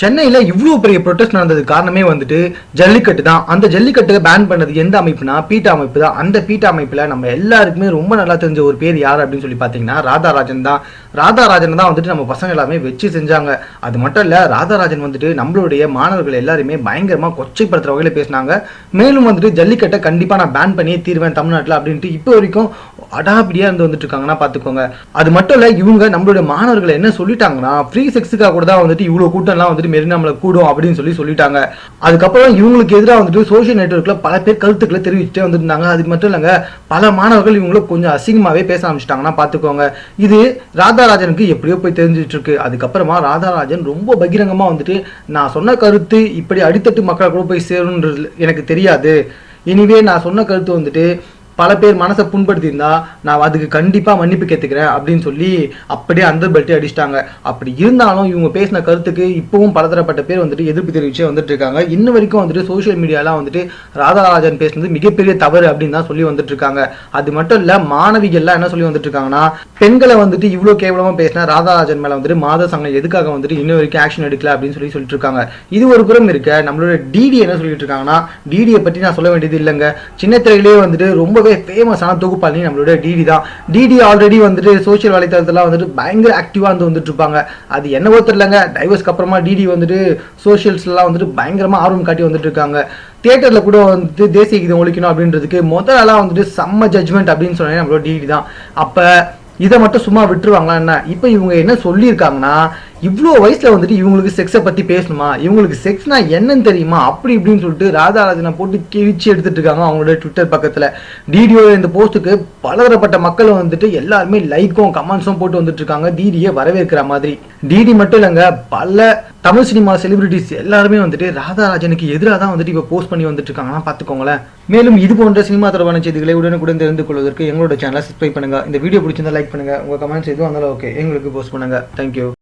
சென்னையில் இவ்வளோ பெரிய ப்ரொட்டஸ்ட் நடந்தது காரணமே வந்துட்டு ஜல்லிக்கட்டு தான். அந்த ஜல்லிக்கட்டை பேன் பண்ணது எந்த அமைப்புனா பீட்டா அமைப்பு தான். அந்த பீட்டா அமைப்பில் நம்ம எல்லாருக்குமே ரொம்ப நல்லா தெரிஞ்ச ஒரு பேர் யார் அப்படின்னு சொல்லி பார்த்தீங்கன்னா ராதாராஜன் தான். ராதாராஜன் தான் வந்துட்டு நம்ம பசங்க எல்லாமே வச்சு செஞ்சாங்க. அது மட்டும் இல்லை ராதாராஜன் வந்துட்டு நம்மளுடைய மாணவர்கள் எல்லாருமே பயங்கரமாக கொச்சைப்படுத்துற வகையில் பேசினாங்க. மேலும் வந்துட்டு ஜல்லிக்கட்டை கண்டிப்பாக நான் பேன் பண்ணியே தீர்வேன் தமிழ்நாட்டில் அப்படின்ட்டு இப்போ வரைக்கும் அடாபிடியா இருந்து வந்துட்டு இருக்காங்கன்னா பார்த்துக்கோங்க. அது மட்டும் இல்லை இவங்க நம்மளுடைய மாணவர்கள் என்ன சொல்லிட்டாங்கன்னா ஃப்ரீ செக்ஸுக்காக கூட தான் வந்துட்டு இவ்வளோ கூட்டம்லாம் வந்துட்டு மெரினாமல கூடும் அப்படின்னு சொல்லி சொல்லிட்டாங்க. அதுக்கப்புறம் இவங்களுக்கு எதிராக வந்துட்டு சோஷியல் நெட்ஒர்க்ல பல பேர் கருத்துக்களை தெரிவிச்சுட்டே வந்துருந்தாங்க. அது மட்டும் இல்லைங்க பல மாணவர்கள் இவங்கள கொஞ்சம் அசிங்கமாவே பேச ஆரம்பிச்சிட்டாங்கன்னா பாத்துக்கோங்க இது ராதாராஜனுக்கு எப்படியோ போய் தெரிஞ்சிட்டு இருக்கு அதுக்கப்புறமா ராதாராஜன் ரொம்ப பகிரங்கமா வந்துட்டு நான் சொன்ன கருத்து இப்படி அடித்தட்டு மக்களை கூட போய் சேரும்ன்றது எனக்கு தெரியாது. இனிவே நான் சொன்ன கருத்து வந்துட்டு பல பேர் மனசை புண்படுத்தியிருந்தா நான் அதுக்கு கண்டிப்பாக மன்னிப்பு கேத்துக்கிறேன் அப்படின்னு சொல்லி அப்படியே அந்த பெல்ட்டே அடிச்சிட்டாங்க. அப்படி இருந்தாலும் இவங்க பேசின கருத்துக்கு இப்பவும் பலதரப்பட்ட பேர் வந்துட்டு எதிர்ப்பு தெரிவிச்சே வந்துட்டு இருக்காங்க. இன்ன வரைக்கும் வந்துட்டு சோஷியல் மீடியாலாம் வந்துட்டு ராதாராஜன் பேசுனது மிகப்பெரிய தவறு அப்படின்னு தான் சொல்லி வந்துட்டு இருக்காங்க. அது மட்டும் இல்ல மாணவிகள்லாம் என்ன சொல்லி வந்துட்டு இருக்காங்கன்னா பெண்களை வந்துட்டு இவ்வளோ கேவலமா பேசினா ராதாராஜன் மேல வந்துட்டு மாத சங்கம் எதுக்காக வந்துட்டு இன்ன வரைக்கும் ஆக்ஷன் எடுக்கல அப்படின்னு சொல்லி சொல்லிட்டு இருக்காங்க. இது ஒரு புறம் இருக்க நம்மளோட டிடி என்ன சொல்லிட்டு இருக்காங்கன்னா டிடியை பத்தி நான் சொல்ல வேண்டியது இல்லைங்க. சின்ன திரையிலேயே வந்துட்டு ரொம்பவே ஃபேமஸான தொகுப்பாளி நம்மளுடைய டிடி தான். டிடி ஆல்ரெடி வந்துட்டு சோஷியல் வலைத்தளத்துல வந்துட்டு பயங்கர ஆக்டிவாக வந்து வந்துட்டு இருப்பாங்க. அது என்னவோ தெரியலங்க. டைவர்ஸ்க்கு அப்புறமா டிடி வந்துட்டு சோஷியல்ஸ்லாம் வந்துட்டு பயங்கரமாக ஆர்வம் காட்டி வந்துட்டு இருக்காங்க. தியேட்டரில் கூட வந்துட்டு தேசிய கீதம் ஒழிக்கணும் அப்படின்றதுக்கு முதல்லாம் வந்துட்டு செம்ம ஜட்ஜ்மெண்ட் அப்படின்னு சொன்னேன் நம்மளோட டிடி தான். அப்போ இதை மட்டும் சும்மா விட்டுருவாங்களா என்ன? இப்போ இவங்க என்ன சொல்லியிருக்காங்கன்னா இவ்வளோ வயசில் வந்துட்டு இவங்களுக்கு செக்ஸை பற்றி பேசணுமா? இவங்களுக்கு செக்ஸ்னா என்னன்னு தெரியுமா? அப்படி இப்படின்னு சொல்லிட்டு ராதாராஜனை போட்டு கிழிச்சு எடுத்துட்டு இருக்காங்க அவங்களோட ட்விட்டர் பக்கத்தில். டிடியோ இந்த போஸ்ட்டுக்கு பலதரப்பட்ட மக்கள் வந்துட்டு எல்லாருமே லைக்கும் கமெண்ட்ஸும் போட்டு வந்துட்டு இருக்காங்க. டிடியை வரவேற்கிற மாதிரி. டிடி மட்டும் இல்லைங்க பல தமிழ் சினிமா செலிபிரிட்டிஸ் எல்லாருமே வந்துட்டு ராதாராஜனுக்கு எதிராக தான் வந்துட்டு இப்போ போஸ்ட் பண்ணி வந்துட்டு இருக்காங்கன்னா பார்த்துக்கோங்களேன். மேலும் இது போன்ற சினிமா தொடர்பான செய்திகளை உடனுக்குடன் தெரிந்து கொள்வதற்கு எங்களோட சேனலை சப்ஸ்கிரைப் பண்ணுங்க. இந்த வீடியோ பிடிச்சிருந்தா லைக் பண்ணுங்க. உங்க கமெண்ட்ஸ் எதுவும் இருந்தாலும் ஓகே எங்களுக்கு போஸ்ட் பண்ணுங்க. தேங்க்யூ